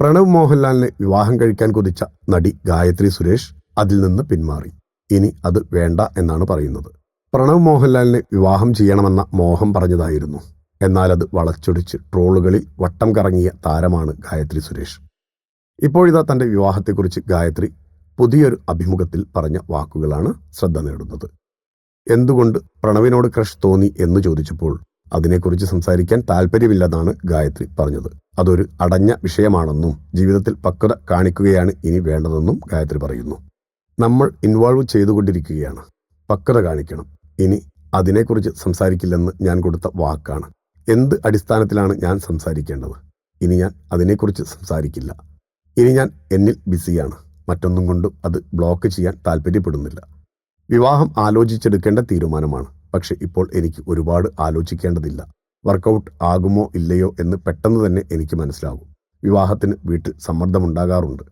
പ്രണവ് മോഹൻലാലിനെ വിവാഹം കഴിക്കാൻ കൊതിച്ച നടി ഗായത്രി സുരേഷ് അതിൽ നിന്ന് പിന്മാറി. ഇനി അത് വേണ്ട എന്നാണ് പറയുന്നത്. പ്രണവ് മോഹൻലാലിനെ വിവാഹം ചെയ്യണമെന്ന മോഹം പറഞ്ഞതായിരുന്നു. എന്നാൽ അത് വളച്ചൊടിച്ച് ട്രോളുകളിൽ വട്ടം കറങ്ങിയ താരമാണ് ഗായത്രി സുരേഷ്. ഇപ്പോഴിതാ തന്റെ വിവാഹത്തെക്കുറിച്ച് ഗായത്രി പുതിയൊരു അഭിമുഖത്തിൽ പറഞ്ഞ വാക്കുകളാണ് ശ്രദ്ധ നേടുന്നത്. എന്തുകൊണ്ട് പ്രണവിനോട് ക്രഷ് തോന്നി എന്ന് ചോദിച്ചപ്പോൾ അതിനെക്കുറിച്ച് സംസാരിക്കാൻ താല്പര്യമില്ലെന്നാണ് ഗായത്രി പറഞ്ഞത്. അതൊരു അടഞ്ഞ വിഷയമാണെന്നും ജീവിതത്തിൽ പക്വത കാണിക്കുകയാണ് ഇനി വേണ്ടതെന്നും ഗായത്രി പറയുന്നു. നമ്മൾ ഇൻവോൾവ് ചെയ്തുകൊണ്ടിരിക്കുകയാണ്. പക്വത കാണിക്കണം. ഇനി അതിനെക്കുറിച്ച് സംസാരിക്കില്ലെന്ന് ഞാൻ കൊടുത്ത വാക്കാണ്. എന്ത് അടിസ്ഥാനത്തിലാണ് ഞാൻ സംസാരിക്കേണ്ടത്? ഇനി ഞാൻ അതിനെക്കുറിച്ച് സംസാരിക്കില്ല. ഇനി ഞാൻ എന്നിൽ ബിസിയാണ്. മറ്റൊന്നും കൊണ്ടും അത് ബ്ലോക്ക് ചെയ്യാൻ താല്പര്യപ്പെടുന്നില്ല. വിവാഹം ആലോചിച്ചെടുക്കേണ്ട തീരുമാനമാണ്. പക്ഷെ ഇപ്പോൾ എനിക്ക് ഒരുപാട് ആലോചിക്കേണ്ടതില്ല. വർക്കൗട്ട് ആകുമോ ഇല്ലയോ എന്ന് പെട്ടെന്ന് തന്നെ എനിക്ക് മനസ്സിലാകും. വിവാഹത്തിന് വീട്ടിൽ സമ്മർദ്ദമുണ്ടാകാറുണ്ട്.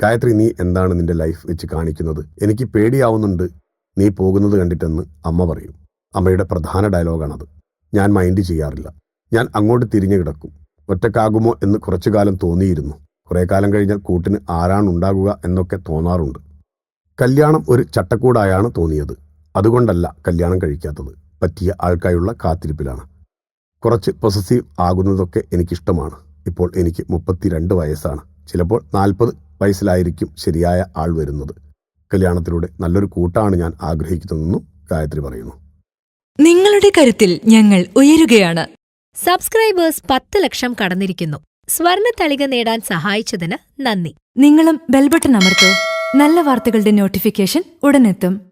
ഗായത്രി നീ എന്താണ് നിന്റെ ലൈഫ് വെച്ച് കാണിക്കുന്നത്? എനിക്ക് പേടിയാവുന്നുണ്ട്. നീ പോകുന്നത് കണ്ടിട്ടെന്ന് അമ്മ പറയും. അമ്മയുടെ പ്രധാന ഡയലോഗാണത്. ഞാൻ മൈൻഡ് ചെയ്യാറില്ല. ഞാൻ അങ്ങോട്ട് തിരിഞ്ഞു കിടക്കും. ഒറ്റക്കാകുമോ എന്ന് കുറച്ചു കാലം തോന്നിയിരുന്നു. കുറേ കാലം കഴിഞ്ഞാൽ കൂട്ടിന് ആരാണ് ഉണ്ടാകുക എന്നൊക്കെ തോന്നാറുണ്ട്. കല്യാണം ഒരു ചട്ടക്കൂടായാണ് തോന്നിയത്. അതുകൊണ്ടല്ല കല്യാണം കഴിക്കാത്തത്. പറ്റിയ ആൾക്കായുള്ള കാത്തിരിപ്പിലാണ്. കുറച്ച് പൊസസീവ് ആകുന്നതൊക്കെ എനിക്കിഷ്ടമാണ്. ഇപ്പോൾ എനിക്ക് മുപ്പത്തിരണ്ട് വയസ്സാണ്. ചിലപ്പോൾ നാൽപ്പത് വയസ്സിലായിരിക്കും ശരിയായ ആൾ വരുന്നത്. കല്യാണത്തിലൂടെ നല്ലൊരു കൂട്ടാണ് ഞാൻ ആഗ്രഹിക്കുന്നതെന്നും ഗായത്രി പറയുന്നു. നിങ്ങളുടെ കരുത്തിൽ ഞങ്ങൾ ഉയരുകയാണ്. സബ്സ്ക്രൈബേഴ്സ് പത്ത് ലക്ഷം കടന്നിരിക്കുന്നു. സ്വർണ തളിക നേടാൻ സഹായിച്ചതിന് നന്ദി. നിങ്ങളും ബെൽബട്ടൺ അമർത്തോ. നല്ല വാർത്തകളുടെ നോട്ടിഫിക്കേഷൻ ഉടനെത്തും.